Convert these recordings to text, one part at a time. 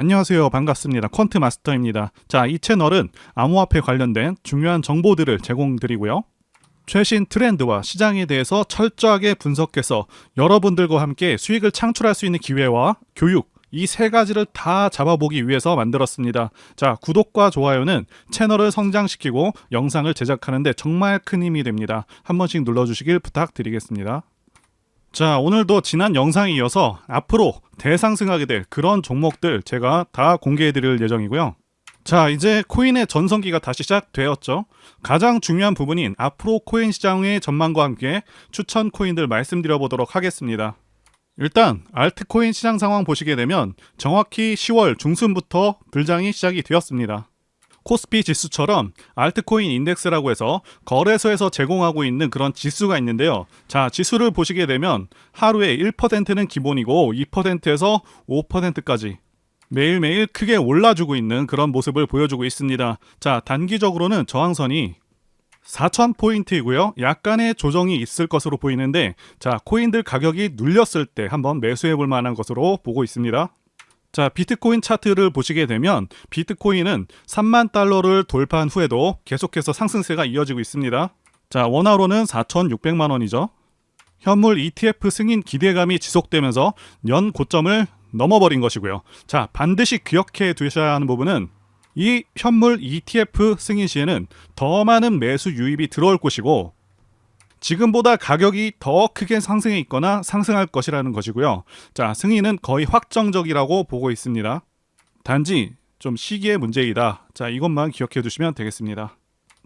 안녕하세요. 반갑습니다. 퀀트 마스터입니다. 자, 이 채널은 암호화폐 관련된 중요한 정보들을 제공드리고요. 최신 트렌드와 시장에 대해서 철저하게 분석해서 여러분들과 함께 수익을 창출할 수 있는 기회와 교육, 이 세 가지를 다 잡아보기 위해서 만들었습니다. 자, 구독과 좋아요는 채널을 성장시키고 영상을 제작하는데 정말 큰 힘이 됩니다. 한 번씩 눌러주시길 부탁드리겠습니다. 자, 오늘도 지난 영상에 이어서 앞으로 대상승하게 될 그런 종목들 제가 다 공개해 드릴 예정이고요. 자, 이제 코인의 전성기가 다시 시작되었죠. 가장 중요한 부분인 앞으로 코인 시장의 전망과 함께 추천 코인들 말씀드려 보도록 하겠습니다. 일단 알트코인 시장 상황 보시게 되면 정확히 10월 중순부터 불장이 시작이 되었습니다. 코스피 지수처럼 알트코인 인덱스라고 해서 거래소에서 제공하고 있는 그런 지수가 있는데요. 자, 지수를 보시게 되면 하루에 1%는 기본이고 2%에서 5%까지 매일매일 크게 올라주고 있는 그런 모습을 보여주고 있습니다. 자, 단기적으로는 저항선이 4,000포인트이고요. 약간의 조정이 있을 것으로 보이는데, 자, 코인들 가격이 눌렸을 때 한번 매수해 볼 만한 것으로 보고 있습니다. 자, 비트코인 차트를 보시게 되면 비트코인은 3만 달러를 돌파한 후에도 계속해서 상승세가 이어지고 있습니다. 자, 원화로는 4,600만 원이죠. 현물 ETF 승인 기대감이 지속되면서 연 고점을 넘어버린 것이고요. 자, 반드시 기억해 두셔야 하는 부분은 이 현물 ETF 승인 시에는 더 많은 매수 유입이 들어올 것이고 지금보다 가격이 더 크게 상승해 있거나 상승할 것이라는 것이고요. 자, 승인은 거의 확정적이라고 보고 있습니다. 단지 좀 시기의 문제이다. 자, 이것만 기억해 두시면 되겠습니다.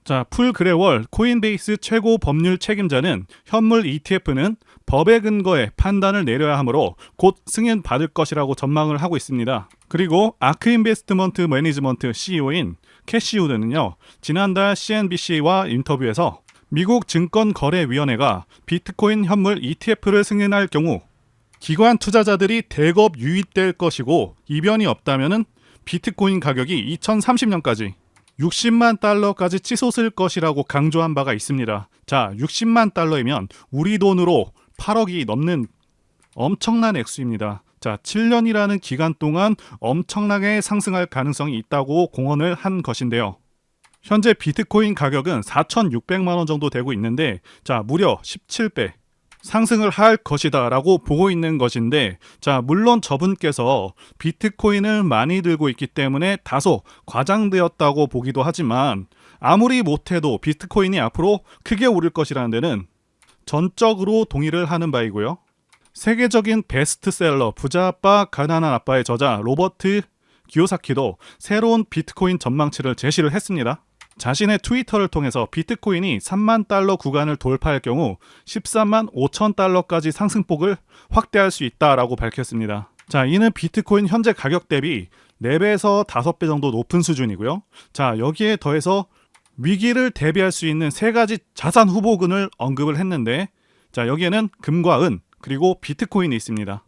자, 풀그레월 코인베이스 최고 법률 책임자는 현물 ETF는 법에 근거해 판단을 내려야 하므로 곧 승인 받을 것이라고 전망을 하고 있습니다. 그리고 아크 인베스트먼트 매니지먼트 CEO인 캐시 우드는요. 지난달 CNBC와 인터뷰에서 미국 증권거래위원회가 비트코인 현물 ETF를 승인할 경우 기관 투자자들이 대거 유입될 것이고 이변이 없다면은 비트코인 가격이 2030년까지 60만 달러까지 치솟을 것이라고 강조한 바가 있습니다. 자, 60만 달러이면 우리 돈으로 8억이 넘는 엄청난 액수입니다. 자, 7년이라는 기간 동안 엄청나게 상승할 가능성이 있다고 공언을 한 것인데요. 현재 비트코인 가격은 4,600만 원 정도 되고 있는데 자, 무려 17배 상승을 할 것이다라고 보고 있는 것인데 자, 물론 저분께서 비트코인을 많이 들고 있기 때문에 다소 과장되었다고 보기도 하지만 아무리 못해도 비트코인이 앞으로 크게 오를 것이라는 데는 전적으로 동의를 하는 바이고요. 세계적인 베스트셀러 부자 아빠 가난한 아빠의 저자 로버트 기요사키도 새로운 비트코인 전망치를 제시를 했습니다. 자신의 트위터를 통해서 비트코인이 3만 달러 구간을 돌파할 경우 13만 5천 달러까지 상승폭을 확대할 수 있다라고 밝혔습니다. 자, 이는 비트코인 현재 가격 대비 4배에서 5배 정도 높은 수준이고요. 자, 여기에 더해서 위기를 대비할 수 있는 세 가지 자산 후보군을 언급을 했는데 자, 여기에는 금과 은 그리고 비트코인이 있습니다.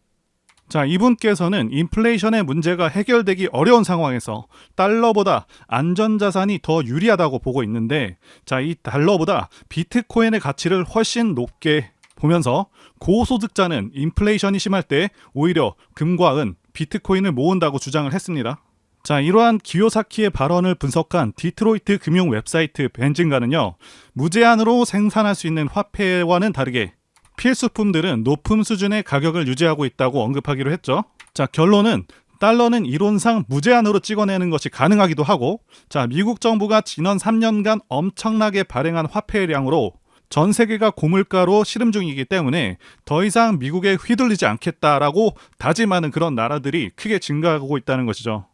자, 이분께서는 인플레이션의 문제가 해결되기 어려운 상황에서 달러보다 안전자산이 더 유리하다고 보고 있는데, 자, 이 달러보다 비트코인의 가치를 훨씬 높게 보면서 고소득자는 인플레이션이 심할 때 오히려 금과 은, 비트코인을 모은다고 주장을 했습니다. 자, 이러한 기요사키의 발언을 분석한 디트로이트 금융 웹사이트 벤진가는요, 무제한으로 생산할 수 있는 화폐와는 다르게 필수품들은 높은 수준의 가격을 유지하고 있다고 언급하기로 했죠. 자, 결론은 달러는 이론상 무제한으로 찍어내는 것이 가능하기도 하고, 자, 미국 정부가 지난 3년간 엄청나게 발행한 화폐량으로 전 세계가 고물가로 시름 중이기 때문에 더 이상 미국에 휘둘리지 않겠다라고 다짐하는 그런 나라들이 크게 증가하고 있다는 것이죠.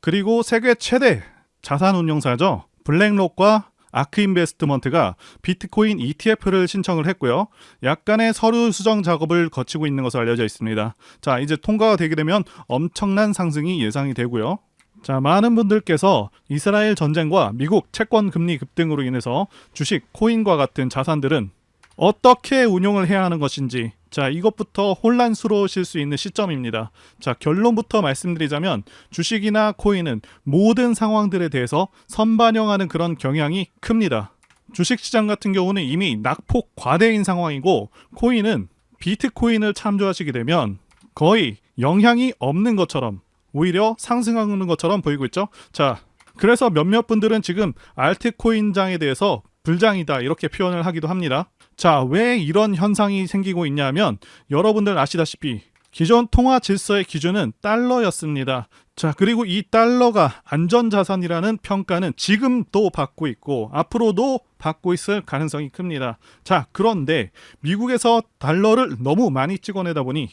그리고 세계 최대 자산 운용사죠. 블랙록과 아크 인베스트먼트가 비트코인 ETF를 신청을 했고요. 약간의 서류 수정 작업을 거치고 있는 것으로 알려져 있습니다. 자, 이제 통과가 되게 되면 엄청난 상승이 예상이 되고요. 자, 많은 분들께서 이스라엘 전쟁과 미국 채권 금리 급등으로 인해서 주식, 코인과 같은 자산들은 어떻게 운용을 해야 하는 것인지 자, 이것부터 혼란스러우실 수 있는 시점입니다. 자, 결론부터 말씀드리자면 주식이나 코인은 모든 상황들에 대해서 선반영하는 그런 경향이 큽니다. 주식 시장 같은 경우는 이미 낙폭 과대인 상황이고 코인은 비트코인을 참조하시게 되면 거의 영향이 없는 것처럼 오히려 상승하는 것처럼 보이고 있죠. 자, 그래서 몇몇 분들은 지금 알트코인장에 대해서 불장이다 이렇게 표현을 하기도 합니다. 자, 왜 이런 현상이 생기고 있냐면 여러분들 아시다시피 기존 통화 질서의 기준은 달러였습니다. 자, 그리고 이 달러가 안전자산이라는 평가는 지금도 받고 있고 앞으로도 받고 있을 가능성이 큽니다. 자, 그런데 미국에서 달러를 너무 많이 찍어내다 보니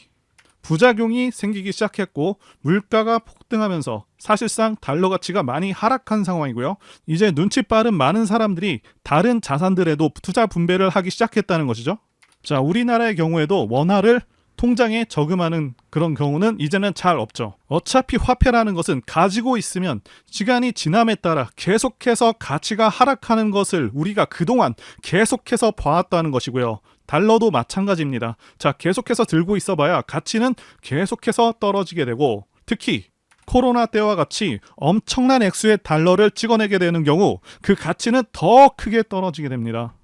부작용이 생기기 시작했고 물가가 폭등하면서 사실상 달러 가치가 많이 하락한 상황이고요. 이제 눈치 빠른 많은 사람들이 다른 자산들에도 투자 분배를 하기 시작했다는 것이죠. 자, 우리나라의 경우에도 원화를 통장에 저금하는 그런 경우는 이제는 잘 없죠. 어차피 화폐라는 것은 가지고 있으면 시간이 지남에 따라 계속해서 가치가 하락하는 것을 우리가 그동안 계속해서 봐왔다는 것이고요. 달러도 마찬가지입니다. 자, 계속해서 들고 있어봐야 가치는 계속해서 떨어지게 되고 특히 코로나 때와 같이 엄청난 액수의 달러를 찍어내게 되는 경우 그 가치는 더 크게 떨어지게 됩니다.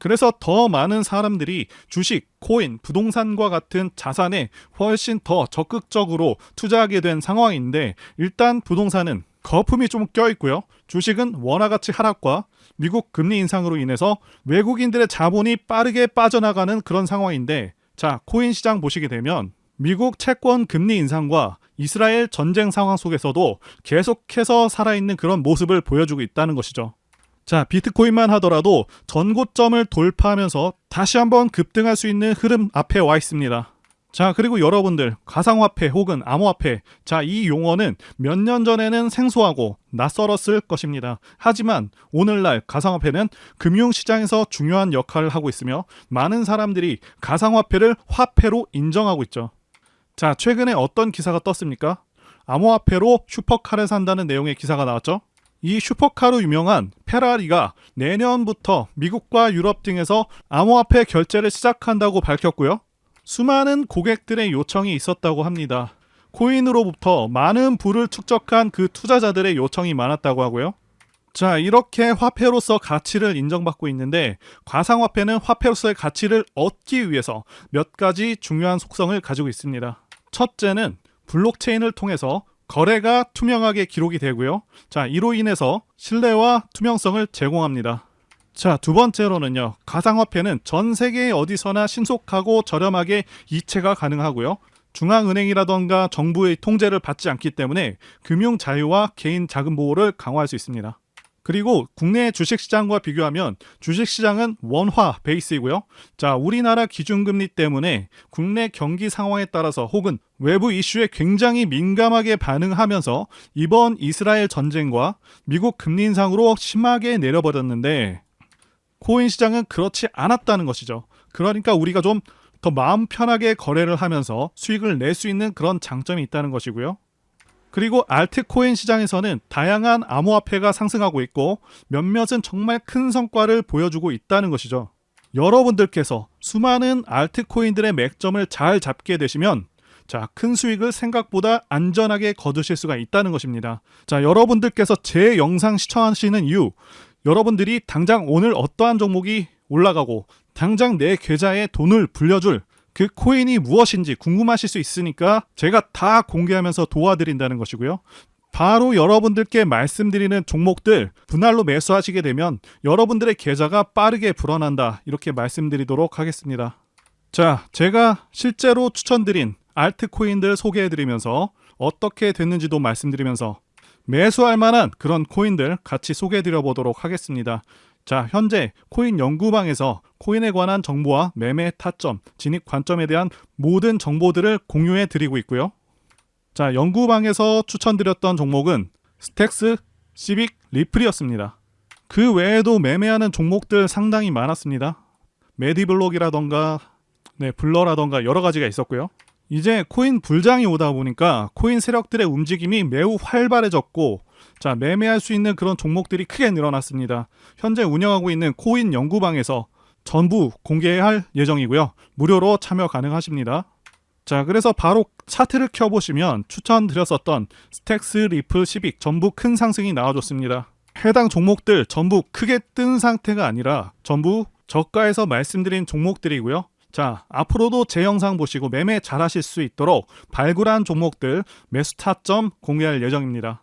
그래서 더 많은 사람들이 주식, 코인, 부동산과 같은 자산에 훨씬 더 적극적으로 투자하게 된 상황인데 일단 부동산은 거품이 좀 껴있고요. 주식은 원화 가치 하락과 미국 금리 인상으로 인해서 외국인들의 자본이 빠르게 빠져나가는 그런 상황인데 자, 코인 시장 보시게 되면 미국 채권 금리 인상과 이스라엘 전쟁 상황 속에서도 계속해서 살아있는 그런 모습을 보여주고 있다는 것이죠. 자, 비트코인만 하더라도 전고점을 돌파하면서 다시 한번 급등할 수 있는 흐름 앞에 와 있습니다. 자, 그리고 여러분들, 가상화폐 혹은 암호화폐. 자, 이 용어는 몇 년 전에는 생소하고 낯설었을 것입니다. 하지만 오늘날 가상화폐는 금융시장에서 중요한 역할을 하고 있으며 많은 사람들이 가상화폐를 화폐로 인정하고 있죠. 자, 최근에 어떤 기사가 떴습니까? 암호화폐로 슈퍼카를 산다는 내용의 기사가 나왔죠. 이 슈퍼카로 유명한 페라리가 내년부터 미국과 유럽 등에서 암호화폐 결제를 시작한다고 밝혔고요. 수많은 고객들의 요청이 있었다고 합니다. 코인으로부터 많은 부를 축적한 그 투자자들의 요청이 많았다고 하고요. 자, 이렇게 화폐로서 가치를 인정받고 있는데 가상화폐는 화폐로서의 가치를 얻기 위해서 몇 가지 중요한 속성을 가지고 있습니다. 첫째는 블록체인을 통해서 거래가 투명하게 기록이 되고요. 자, 이로 인해서 신뢰와 투명성을 제공합니다. 자, 두 번째로는요. 가상화폐는 전 세계 어디서나 신속하고 저렴하게 이체가 가능하고요. 중앙은행이라던가 정부의 통제를 받지 않기 때문에 금융 자유와 개인 자금 보호를 강화할 수 있습니다. 그리고 국내 주식시장과 비교하면 주식시장은 원화 베이스이고요. 자, 우리나라 기준금리 때문에 국내 경기 상황에 따라서 혹은 외부 이슈에 굉장히 민감하게 반응하면서 이번 이스라엘 전쟁과 미국 금리 인상으로 심하게 내려버렸는데 코인 시장은 그렇지 않았다는 것이죠. 그러니까 우리가 좀 더 마음 편하게 거래를 하면서 수익을 낼 수 있는 그런 장점이 있다는 것이고요. 그리고 알트코인 시장에서는 다양한 암호화폐가 상승하고 있고 몇몇은 정말 큰 성과를 보여주고 있다는 것이죠. 여러분들께서 수많은 알트코인들의 맥점을 잘 잡게 되시면 자, 큰 수익을 생각보다 안전하게 거두실 수가 있다는 것입니다. 자, 여러분들께서 제 영상 시청하시는 이유, 여러분들이 당장 오늘 어떠한 종목이 올라가고 당장 내 계좌에 돈을 불려줄 그 코인이 무엇인지 궁금하실 수 있으니까 제가 다 공개하면서 도와드린다는 것이고요. 바로 여러분들께 말씀드리는 종목들 분할로 매수하시게 되면 여러분들의 계좌가 빠르게 불어난다. 이렇게 말씀드리도록 하겠습니다. 자, 제가 실제로 추천드린 알트코인들 소개해드리면서 어떻게 됐는지도 말씀드리면서 매수할 만한 그런 코인들 같이 소개해드려 보도록 하겠습니다. 자, 현재 코인 연구방에서 코인에 관한 정보와 매매 타점, 진입 관점에 대한 모든 정보들을 공유해 드리고 있고요. 자, 연구방에서 추천드렸던 종목은 스택스, 시빅, 리플이었습니다. 그 외에도 매매하는 종목들 상당히 많았습니다. 메디블록이라던가 네, 블러라던가 여러 가지가 있었고요. 이제 코인 불장이 오다 보니까 코인 세력들의 움직임이 매우 활발해졌고 자, 매매할 수 있는 그런 종목들이 크게 늘어났습니다. 현재 운영하고 있는 코인 연구방에서 전부 공개할 예정이고요. 무료로 참여 가능하십니다. 자, 그래서 바로 차트를 켜보시면 추천드렸었던 스택스, 리플, 시빅 전부 큰 상승이 나와줬습니다. 해당 종목들 전부 크게 뜬 상태가 아니라 전부 저가에서 말씀드린 종목들이고요. 자, 앞으로도 제 영상 보시고 매매 잘하실 수 있도록 발굴한 종목들 매수 타점 공개할 예정입니다.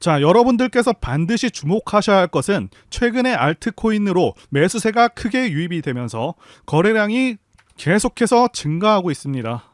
자, 여러분들께서 반드시 주목하셔야 할 것은 최근에 알트코인으로 매수세가 크게 유입이 되면서 거래량이 계속해서 증가하고 있습니다.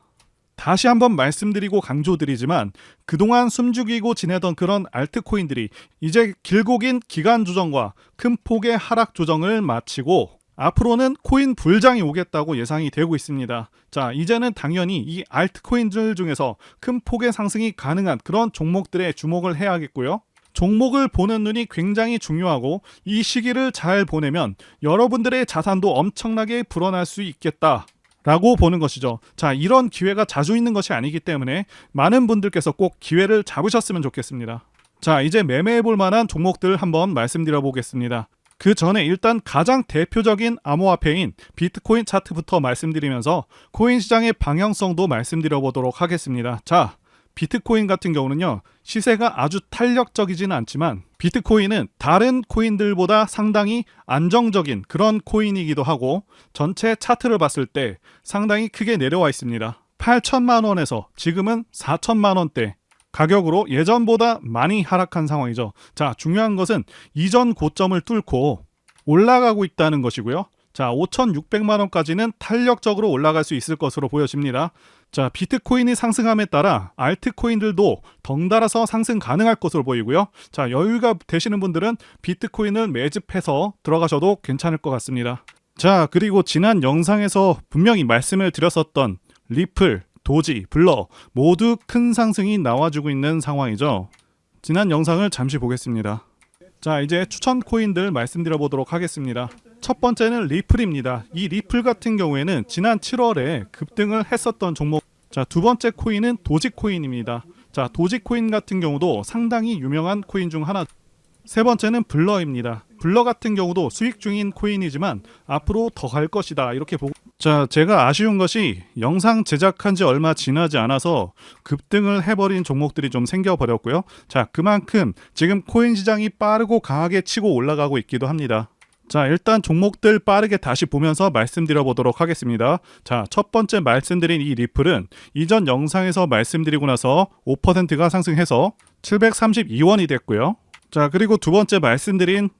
다시 한번 말씀드리고 강조드리지만 그동안 숨죽이고 지내던 그런 알트코인들이 이제 길고 긴 기간 조정과 큰 폭의 하락 조정을 마치고 앞으로는 코인 불장이 오겠다고 예상이 되고 있습니다. 자, 이제는 당연히 이 알트코인들 중에서 큰 폭의 상승이 가능한 그런 종목들에 주목을 해야겠고요. 종목을 보는 눈이 굉장히 중요하고 이 시기를 잘 보내면 여러분들의 자산도 엄청나게 불어날 수 있겠다. 라고 보는 것이죠. 자, 이런 기회가 자주 있는 것이 아니기 때문에 많은 분들께서 꼭 기회를 잡으셨으면 좋겠습니다. 자, 이제 매매해 볼 만한 종목들 한번 말씀드려 보겠습니다. 그 전에 일단 가장 대표적인 암호화폐인 비트코인 차트부터 말씀드리면서 코인 시장의 방향성도 말씀드려 보도록 하겠습니다. 자, 비트코인 같은 경우는요, 시세가 아주 탄력적이지는 않지만, 비트코인은 다른 코인들보다 상당히 안정적인 그런 코인이기도 하고, 전체 차트를 봤을 때 상당히 크게 내려와 있습니다. 8천만 원에서 지금은 4천만 원대 가격으로 예전보다 많이 하락한 상황이죠. 자, 중요한 것은 이전 고점을 뚫고 올라가고 있다는 것이고요. 자, 5,600만 원까지는 탄력적으로 올라갈 수 있을 것으로 보여집니다. 자, 비트코인이 상승함에 따라 알트코인들도 덩달아서 상승 가능할 것으로 보이고요. 자, 여유가 되시는 분들은 비트코인을 매집해서 들어가셔도 괜찮을 것 같습니다. 자, 그리고 지난 영상에서 분명히 말씀을 드렸었던 리플, 도지, 블러 모두 큰 상승이 나와주고 있는 상황이죠. 지난 영상을 잠시 보겠습니다. 자, 이제 추천 코인들 말씀드려 보도록 하겠습니다. 첫 번째는 리플입니다. 이 리플 같은 경우에는 지난 7월에 급등을 했었던 종목. 자, 두 번째 코인은 도지 코인입니다. 자, 도지 코인 같은 경우도 상당히 유명한 코인 중 하나. 세 번째는 블러입니다. 블러 같은 경우도 수익 중인 코인이지만 앞으로 더 갈 것이다. 이렇게 보고 자, 제가 아쉬운 것이 영상 제작한 지 얼마 지나지 않아서 급등을 해버린 종목들이 좀 생겨버렸고요. 자, 그만큼 지금 코인 시장이 빠르고 강하게 치고 올라가고 있기도 합니다. 자, 일단 종목들 빠르게 다시 보면서 말씀드려 보도록 하겠습니다. 자, 첫 번째 말씀드린 이 리플은 이전 영상에서 말씀드리고 나서 5%가 상승해서 732원이 됐고요. 자, 그리고 두 번째 말씀드린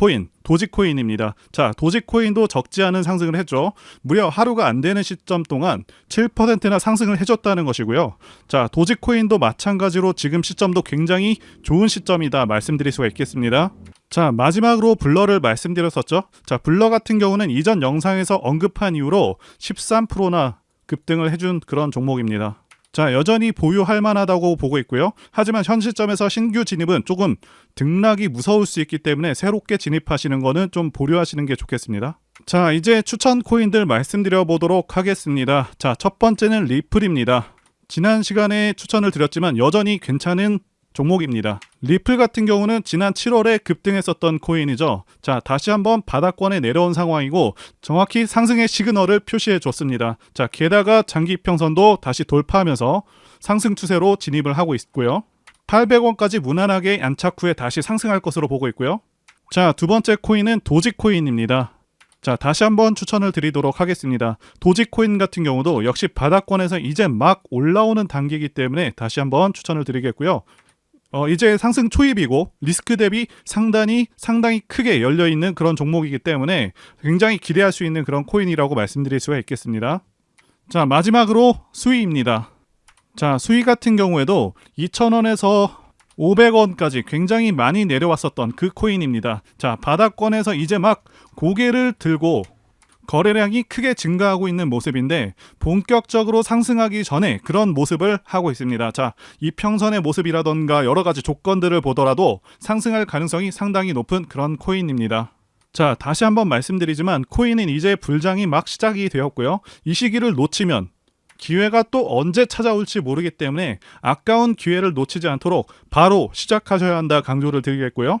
코인, 도지코인입니다. 자, 도지코인도 적지 않은 상승을 했죠. 무려 하루가 안 되는 시점 동안 7%나 상승을 해줬다는 것이고요. 자, 도지코인도 마찬가지로 지금 시점도 굉장히 좋은 시점이다 말씀드릴 수가 있겠습니다. 자, 마지막으로 블러를 말씀드렸었죠. 자, 블러 같은 경우는 이전 영상에서 언급한 이후로 13%나 급등을 해준 그런 종목입니다. 자, 여전히 보유할 만하다고 보고 있고요. 하지만 현 시점에서 신규 진입은 조금 등락이 무서울 수 있기 때문에 새롭게 진입하시는 거는 좀 보류하시는 게 좋겠습니다. 자, 이제 추천 코인들 말씀드려 보도록 하겠습니다. 자, 첫 번째는 리플입니다. 지난 시간에 추천을 드렸지만 여전히 괜찮은 종목입니다. 리플 같은 경우는 지난 7월에 급등했었던 코인이죠. 자, 다시 한번 바닥권에 내려온 상황이고 정확히 상승의 시그널을 표시해 줬습니다. 자, 게다가 장기 평선도 다시 돌파하면서 상승 추세로 진입을 하고 있고요. 800원까지 무난하게 안착 후에 다시 상승할 것으로 보고 있고요. 자, 두 번째 코인은 도지코인입니다. 자, 다시 한번 추천을 드리도록 하겠습니다. 도지코인 같은 경우도 역시 바닥권에서 이제 막 올라오는 단계이기 때문에 다시 한번 추천을 드리겠고요. 어, 이제 상승 초입이고 리스크 대비 상단이 상당히 크게 열려 있는 그런 종목이기 때문에 굉장히 기대할 수 있는 그런 코인이라고 말씀드릴 수가 있겠습니다. 자, 마지막으로 수위입니다. 자, 수위 같은 경우에도 2,000원에서 500원까지 굉장히 많이 내려왔었던 그 코인입니다. 자, 바닥권에서 이제 막 고개를 들고 거래량이 크게 증가하고 있는 모습인데 본격적으로 상승하기 전에 그런 모습을 하고 있습니다. 자, 이평선의 모습이라던가 여러 가지 조건들을 보더라도 상승할 가능성이 상당히 높은 그런 코인입니다. 자, 다시 한번 말씀드리지만 코인은 이제 불장이 막 시작이 되었고요. 이 시기를 놓치면 기회가 또 언제 찾아올지 모르기 때문에 아까운 기회를 놓치지 않도록 바로 시작하셔야 한다 강조를 드리겠고요.